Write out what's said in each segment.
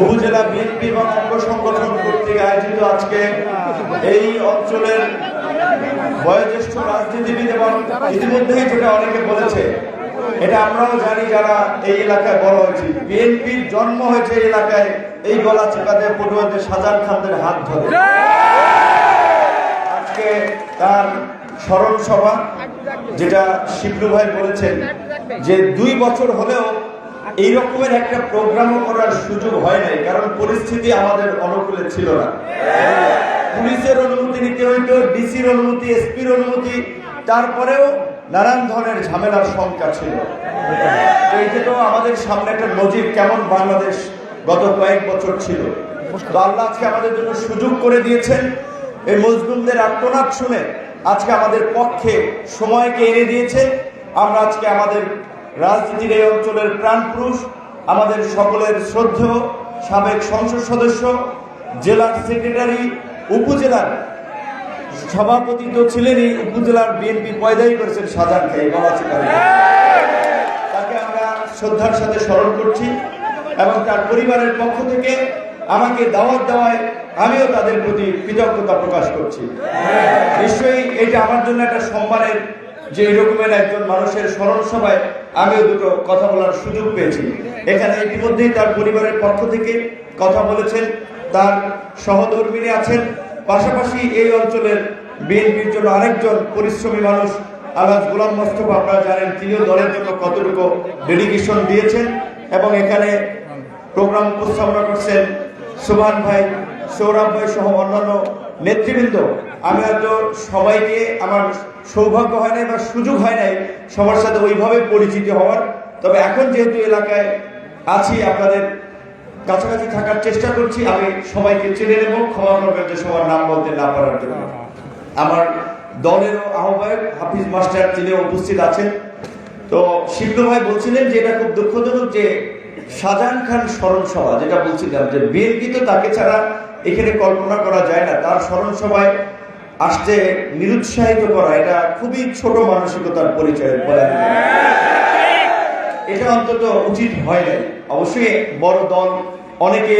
উপজেলা বিএনপি এবং অঙ্গ সংগঠন কর্তৃক আয়োজিত আজকে এই অঞ্চলের বয়োজ্যেষ্ঠ রাজনীতিবিদ এবং ইতিমধ্যেই যেটা অনেকে বলেছে, এটা আমরাও জানি যারা এই এলাকায় বড় হয়েছি। বিএনপির জন্ম হয়েছে এই এলাকায়, এই গলা চেপাতে পটুয়াদের সাজান খানদের হাত ধরে। আজকে তার স্মরণ সভা যেটা শিবলু ভাই বলেছেন যে দুই বছর হলেও এই রকমের একটা প্রোগ্রামও করার সুযোগ হয় নাই, কারণ পরিস্থিতি আমাদের অনুকূলে ছিল না। পুলিশের অনুমতি নিতে হইতো, ডিসির অনুমতি, এসপির অনুমতি, তারপরেও নানান ধরনের ঝামেলার শঙ্কা ছিল। এইটা তো আমাদের সামনে একটা নজির কেমন বাংলাদেশ গত কয়েক বছর ছিল। আল্লাহ আজকে আমাদের জন্য সুযোগ করে দিয়েছেন। এই মজলুমদের আত্মনাদ শুনে আজকে আমাদের পক্ষে সময়কে এনে দিয়েছে। আমরা আজকে আমাদের রাজনীতির এই অঞ্চলের প্রাণপুরুষ, আমাদের সকলের শ্রদ্ধেয় সাবেক সংসদ সদস্য, জেলার সেক্রেটারি, উপজেলার সভাপতি তো ছিলেনই উপজেলার বিএনপি পয়দাই করেছেন সাজান খাই গলাচিপাড়ি তাকে আমরা শ্রদ্ধার সাথে স্মরণ করছি এবং তার পরিবারের পক্ষ থেকে আমাকে দাওয়াত দেওয়ায় আমিও তাদের প্রতি কৃতজ্ঞতা প্রকাশ করছি। নিশ্চয়ই এটা আমার জন্য একটা সম্মানের যে এরকমের একজন মানুষের স্মরণ সভায় আমিও দুটো কথা বলার সুযোগ পেয়েছি। এখানে ইতিমধ্যেই তার পরিবারের পক্ষ থেকে কথা বলেছেন, তার সহধর্মিনী আছেন, পাশাপাশি এই অঞ্চলের বিএনপির জন্য আরেকজন পরিশ্রমী মানুষ আলাজ গোলাম মোস্তফা, আপনারা জানেন তিনিও দলের জন্য কতটুকু ডেডিকেশন দিয়েছেন এবং এখানে প্রোগ্রাম উপস্থাপনা করছেন সুভান ভাই, সৌরভ ভাই সহ অন্যান্য নেতৃবৃন্দ, আমি হয়তো সবাইকে আমার সৌভাগ্য হয় নাই বা সুযোগ হয় নাই সবার সাথে ওইভাবে পরিচিত হওয়ার। তবে এখন যেহেতু এলাকায় আছি, আপনাদের কাছাকাছি থাকার চেষ্টা করছি, আমি সবাইকে চেনে নেব। ক্ষমা করবেন যে সবার নাম বলতে না পারার জন্য। আমার দলেরও আহ্বায়ক হাফিজ মাস্টার তিনি উপস্থিত আছেন। তো শিবলু ভাই বলছিলেন যে এটা খুব দুঃখজনক যে শাহজাহান খান স্মরণ সভা যেটা বলছিলাম যে বিএনপি তো তাকে ছাড়া এখানে কল্পনা করা যায় না। তার স্মরণ সভায় আসতে নিরুৎসাহিত করা। এটা খুবই ছোট মানসিকতার পরিচয় বলে। এটা অন্তত উচিত হয় নাই। অবশ্যই বড় দল, অনেকে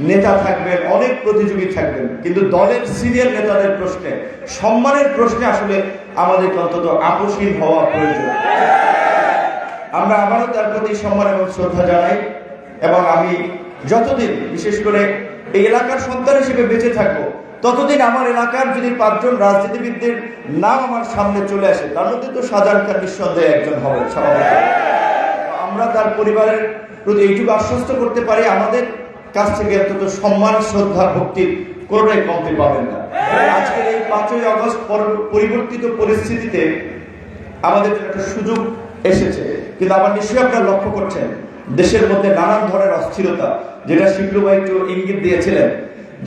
নেতা থাকবেন, অনেক প্রতিযোগী থাকবেন, কিন্তু দলের সিনিয়র নেতাদের প্রশ্নে, সম্মানের প্রশ্নে আসলে আমাদেরকে অন্তত আপোষহীন হওয়া প্রয়োজন। আমরা আবারও তার প্রতি সম্মান এবং শ্রদ্ধা জানাই এবং আমি যতদিন, বিশেষ করে এই এলাকার সন্তান হিসেবে বেঁচে থাকব ততদিন আমার এলাকার যদি পাঁচজন রাজনীতিবিদদের নাম আমার সামনে চলে আসে, তার মধ্যে তো সাজান খান নিঃসন্দেহে একজন হবে স্বাভাবিক। আমরা তার পরিবারের প্রতি এইটুকু আশ্বস্ত করতে পারি, আমাদের কাছ থেকে অন্তত সম্মান, শ্রদ্ধা, ভক্তির কোনোটাই কমতে পাবেন না। আজকের এই পাঁচই আগস্ট পর- পরিবর্তিত পরিস্থিতিতে আমাদের একটা সুযোগ এসেছে। কিন্তু আবার নিশ্চয়ই আপনারা লক্ষ্য করছেন, দেশের মধ্যে নানান ধরনের অস্থিরতা যেটা শিবলুভাই একটু ইঙ্গিত দিয়েছিলেন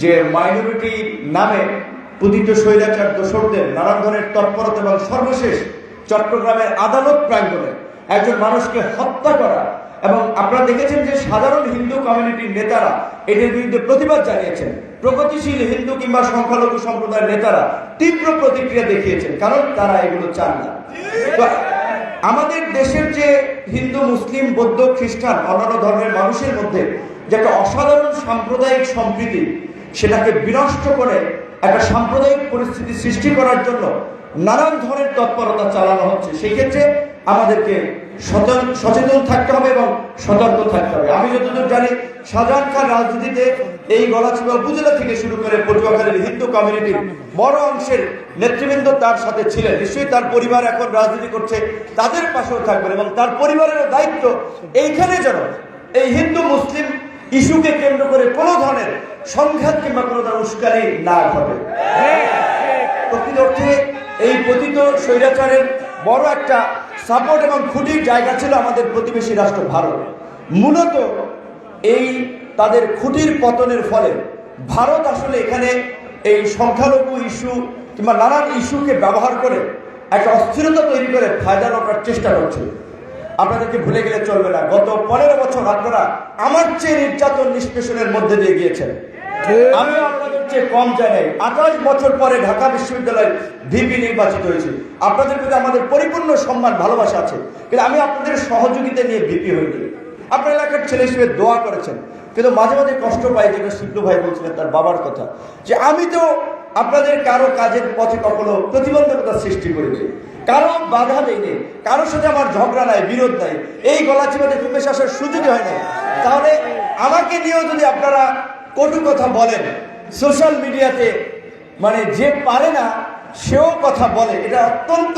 যে মাইনরিটি নামে পতিত স্বৈরাচার দোসরদের নানান ধরনের তৎপরতা এবং সর্বশেষ চট্টগ্রামের আদালত প্রাঙ্গণে একজন মানুষকে হত্যা করা এবং আপনারা দেখেছেন যে সাধারণ হিন্দু কমিউনিটির নেতারা এটির বিরুদ্ধে প্রতিবাদ জানিয়েছেন। প্রগতিশীল হিন্দু কিংবা সংখ্যালঘু সম্প্রদায়ের নেতারা তীব্র প্রতিক্রিয়া দেখিয়েছেন, কারণ তারা এগুলো চান না। আমাদের দেশের যে হিন্দু, মুসলিম, বৌদ্ধ, খ্রিস্টান, অন্যান্য ধর্মের মানুষের মধ্যে যে একটা অসাধারণ সাম্প্রদায়িক সম্প্রীতি, সেটাকে বিনষ্ট করে একটা সাম্প্রদায়িক পরিস্থিতি সৃষ্টি করার জন্য নানান ধরনের তৎপরতা চালানো হচ্ছে। সেই ক্ষেত্রে আমাদেরকে সচেতন থাকতে হবে এবং সতর্ক থাকতে হবে। আমি যতদূর জানি, শাহজাহান খান রাজনীতিতে এই গলাচিপা উপজেলা থেকে শুরু করে পটুয়াখালীর হিন্দু কমিউনিটির বড় অংশের নেতৃবৃন্দ তার সাথে ছিলেন। নিশ্চয়ই তার পরিবার এখন রাজনীতি করছে, তাদের পাশেও থাকবেন এবং তার পরিবারের দায়িত্ব এইখানে যেন এই হিন্দু মুসলিম ইস্যুকে কেন্দ্র করে কোনো ধরনের সংঘাত কিংবা কোনো ধরনের উস্কানি না ঘটে। প্রকৃত অর্থে এই পতিত স্বৈরাচারের বড় একটা সাপোর্ট এবং খুঁটির জায়গা ছিল আমাদের প্রতিবেশী রাষ্ট্র ভারত। মূলত এই তাদের খুঁটির পতনের ফলে ভারত আসলে এখানে এই সংখ্যালঘু ইস্যু কিংবা নানান ইস্যুকে ব্যবহার করে একটা অস্থিরতা তৈরি করে ফায়দা নেওয়ার চেষ্টা করছে। আপনাদেরকে ভুলে গেলে চলবে না। গত পনেরো বছর আপনারা আমার চেয়ে নির্যাতন নিষ্পেষণের মধ্যে দিয়ে গিয়েছেন। আমি আপনাদের চেয়ে কম জানাই আঠাশ বছর পরে ঢাকা বিশ্ববিদ্যালয়ের ভিপি নির্বাচিত হয়েছে। আপনাদের প্রতি আমাদের পরিপূর্ণ সম্মান ভালোবাসা আছে। কিন্তু আমি আপনাদের সহযোগিতা নিয়ে ভিপি হইনি। আপনার এলাকার ছেলে হিসেবে দোয়া করেছেন। কিন্তু মাঝে মাঝে কষ্ট পাই যেটা শিবলু ভাই বলছিলেন তার বাবার কথা। যে আমি তো আপনাদের কারও কাজের পথে কখনো প্রতিবন্ধকতা সৃষ্টি করিনি। কারও বাধা দেয়নি কারোর সাথে আমার ঝগড়া নাই বিরোধ নাই। এই গলা চিবাতে চুপে আসার সুযোগই হয় না তাহলে আমাকে নিয়েও যদি আপনারা কটু কথা বলেন সোশ্যাল মিডিয়াতে মানে যে পারে না সেও কথা বলে। এটা অত্যন্ত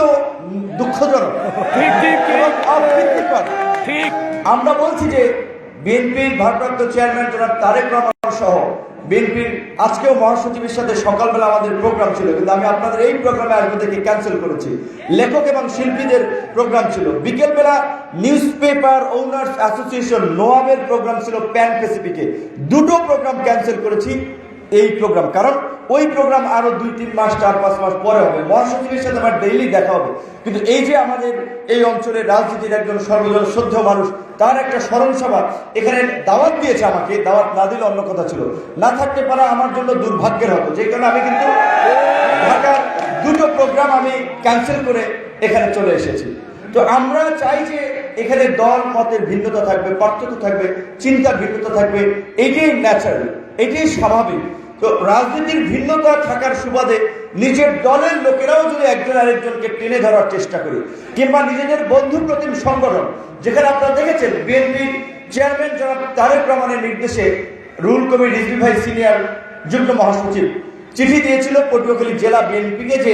দুঃখজনক আমরা বলছি যে বিএনপির ভারপ্রাপ্ত চেয়ারম্যান জনাব তারেক রহমান সহ বিএনপির আজকেও মহাসচিবের সাথে সকালবেলা আমাদের প্রোগ্রাম ছিল, কিন্তু আমি আপনাদের এই প্রোগ্রামে আসব দেখে ক্যান্সেল করেছি। লেখক এবং শিল্পীদের প্রোগ্রাম ছিল। বিকেলবেলা নিউজ পেপার ওনার্স অ্যাসোসিয়েশন নোয়াবের প্রোগ্রাম ছিল প্যান প্যাসিফিকে দুটো প্রোগ্রাম ক্যান্সেল করেছি এই প্রোগ্রাম কারণ ওই প্রোগ্রাম আরও দুই, তিন মাস, চার, পাঁচ মাস পরে হবে। মহাসচিবের সাথে আমার ডেইলি দেখা হবে। কিন্তু এই যে আমাদের এই অঞ্চলের রাজনীতির একজন সর্বজন শ্রদ্ধ মানুষ, তার একটা স্মরণ সভা এখানে দাওয়াত দিয়েছে আমাকে। দাওয়াত না দিলে অন্য কথা ছিল। না থাকতে পারা আমার জন্য দুর্ভাগ্যের হতো যে কারণে আমি কিন্তু ঢাকার দুটো প্রোগ্রাম আমি ক্যান্সেল করে এখানে চলে এসেছি। তো আমরা চাই যে এখানে দল, মতের ভিন্নতা থাকবে, পার্থক্য থাকবে, চিন্তার ভিন্নতা থাকবে। এটাই ন্যাচারাল এটাই স্বাভাবিক। তো রাজনীতির ভিন্নতা থাকার সুবাদে নিজের দলের লোকেরাও যদি একজন আরেকজনকে টেনে ধরার চেষ্টা করি, কিংবা নিজেদের বন্ধু প্রতিম সংগঠন, যেখানে আপনারা দেখেছেন বিএনপির চেয়ারম্যান জনাব তারেক রহমানের নির্দেশে রুল কবি রিজভি ভাই সিনিয়র যুগ্ম মহাসচিব চিঠি দিয়েছিল পটুয়াখালী জেলা বিএনপিকে যে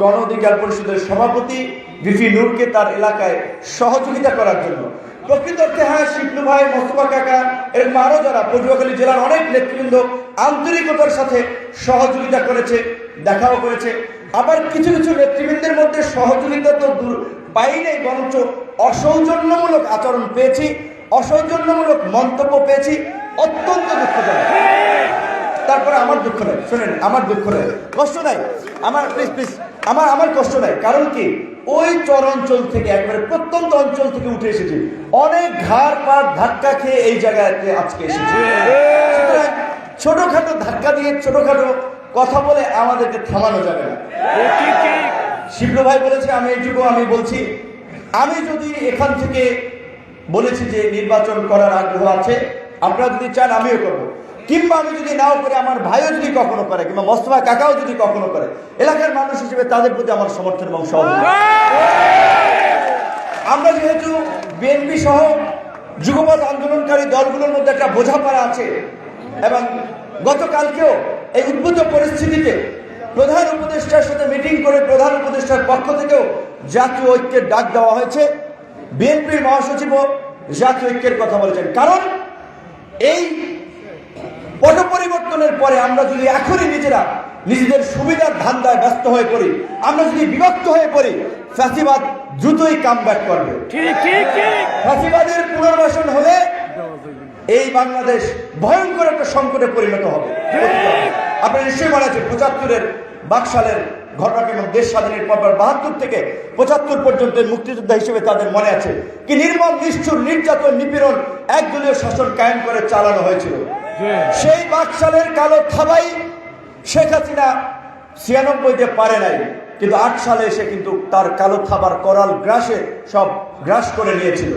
গণ অধিকার পরিষদের সভাপতি ভিপি নূরকে তার এলাকায় সহযোগিতা করার জন্য। প্রকৃত অর্থে হ্যাঁ শিবলু ভাই মোস্তফা কাকা, এরকম আরও যারা পটুয়াখালী জেলার অনেক নেতৃবৃন্দ আন্তরিকতার সাথে সহযোগিতা করেছে, দেখাও করেছে। আবার কিছু কিছু নেতৃবৃন্দের মধ্যে সহযোগিতা তো দূর নাই, বরঞ্চ অসৌজন্যমূলক আচরণ পেয়েছি, অসৌজন্যমূলক মন্তব্য পেয়েছি, অত্যন্ত দুঃখজনক। তারপরে আমার দুঃখ নাই, শোনেন, আমার দুঃখ নাই, কষ্ট নাই। আমার প্লিজ প্লিজ আমার আমার কষ্ট নাই। কারণ কি? ওই চর অঞ্চল থেকে, একবারে প্রত্যন্ত অঞ্চল থেকে উঠে এসেছে। অনেক ঘাড় পাড় ধাক্কা খেয়ে এই জায়গাতে আজকে এসেছে। ছোটখাটো ধাক্কা দিয়ে ছোটখাটো কথা বলে আমাদেরকে থামানো যাবে না। শিবলু ভাই বলেছে, আমি এইটুকু আমি বলছি, আমি যদি এখান থেকে বলেছি যে নির্বাচন করার আগ্রহ আছে, আপনারা যদি চান আমিও করব। কিংবা আমি যদি নাও করে আমার ভাইও যদি কখনো করে, কিংবা মোস্তফা কাকাও যদি কখনো করে, এলাকার মানুষ হিসেবে তাদের প্রতি আমার সমর্থন এবং সহযোগিতা আমরা যেহেতু বিএনপি সহ যুগপৎ আন্দোলনকারী দলগুলোর মধ্যে একটা বোঝাপড়া আছে, এবং গতকালকেও এই উদ্ভূত পরিস্থিতিতে প্রধান উপদেষ্টার সাথে মিটিং করে প্রধান উপদেষ্টার পক্ষ থেকেও জাতীয় ঐক্যের ডাক দেওয়া হয়েছে। বিএনপির মহাসচিবও জাতীয় ঐক্যের কথা বলেছেন। কারণ এই পট পরিবর্তনের পরে আমরা যদি এখনই নিজেরা নিজেদের সুবিধার ধান্দায় ব্যস্ত হয়ে পড়ি আমরা যদি বিভক্ত হয়ে পড়ি ফ্যাসিবাদ দ্রুতই কাম করবে। ঠিক ঠিক ঠিক। পুনর্বাসন হলে এই বাংলাদেশ ভয়ঙ্কর একটা সংকটে পরিণত হবে। আপনি নিশ্চয়ই মনে আছে পঁচাত্তরের বাকশালের ঘটনাকে এবং দেশ স্বাধীনের পর বাহাত্তর থেকে পঁচাত্তর পর্যন্ত মুক্তিযোদ্ধা হিসেবে তাদের মনে আছে। কি নির্মম নিষ্ঠুর নির্যাতন নিপীড়ন একদলীয় শাসন কায়েম করে চালানো হয়েছিল। সেই বাকশালের কালো থাবাই শেখ হাসিনা ছিয়ানব্বইতে পারে নাই। কিন্তু আট সালে এসে কিন্তু তার কালো থাবার করাল গ্রাসে সব গ্রাস করে নিয়েছিল।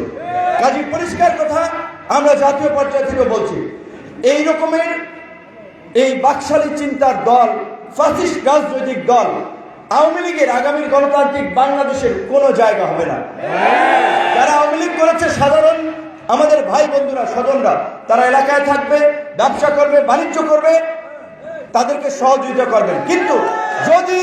কাজী পরিষ্কার কথা, আমরা জাতীয় পর্যায় থেকে বলছি, এই রকমের এই বাকশালী চিন্তার দল, ফাসিস্ট রাজনৈতিক দল, আওয়ামী লীগের আগামী গণতান্ত্রিক বাংলাদেশের কোনো জায়গা হবে না। যারা আওয়ামী লীগ করেছে, সাধারণ আমাদের ভাই বন্ধুরা, স্বজনরা, তারা এলাকায় থাকবে, ব্যবসা করবে, বাণিজ্য করবে, তাদেরকে সহযোগিতা করবেন। কিন্তু যদি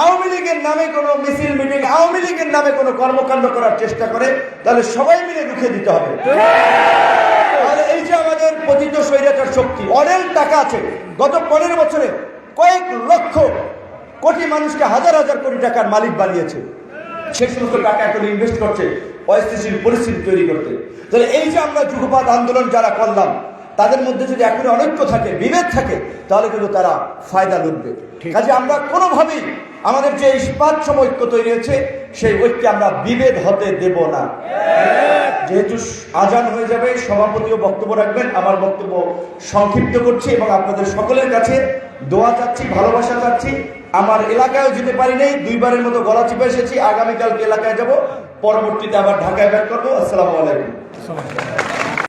আওয়ামী লীগের নামে কোনো মিছিল, মিটিং, আওয়ামী লীগের নামে কোনো কর্মকাণ্ড করার চেষ্টা করে, তাহলে সবাই মিলে রুখে দিতে হবে। এই যে আমাদের পতিত স্বৈরাচার শক্তি, অনেক টাকা আছে। গত পনেরো বছরে কয়েক লক্ষ কোটি মানুষকে হাজার হাজার কোটি টাকার মালিক বানিয়েছে। সেই সমস্ত টাকা এখন ইনভেস্ট করছে অস্থিতিশীল পরিস্থিতি তৈরি করতে। তাহলে এই যে আমরা যুগপাত আন্দোলন যারা করলাম তাদের মধ্যে যদি এখন অনৈক্য থাকে বিভেদ থাকে তাহলে কিন্তু তারা ফায়দা লুটবে। কাজে আমরা কোনোভাবেই আমাদের যে ইস্পাত সম ঐক্য তৈরি হয়েছে সেই ঐক্যে আমরা বিভেদ হতে দেব না। যেহেতু আজান হয়ে যাবে সভাপতিও বক্তব্য রাখবেন আমার বক্তব্য সংক্ষিপ্ত করছি এবং আপনাদের সকলের কাছে দোয়া চাচ্ছি ভালোবাসা চাচ্ছি। আমার এলাকায়ও যেতে পারি নাই, দুইবারের মতো গলা চিপে এসেছি, আগামীকালকে এলাকায় যাব, পরবর্তীতে আবার ঢাকায় ব্যাক করব, আসসালামু আলাইকুম।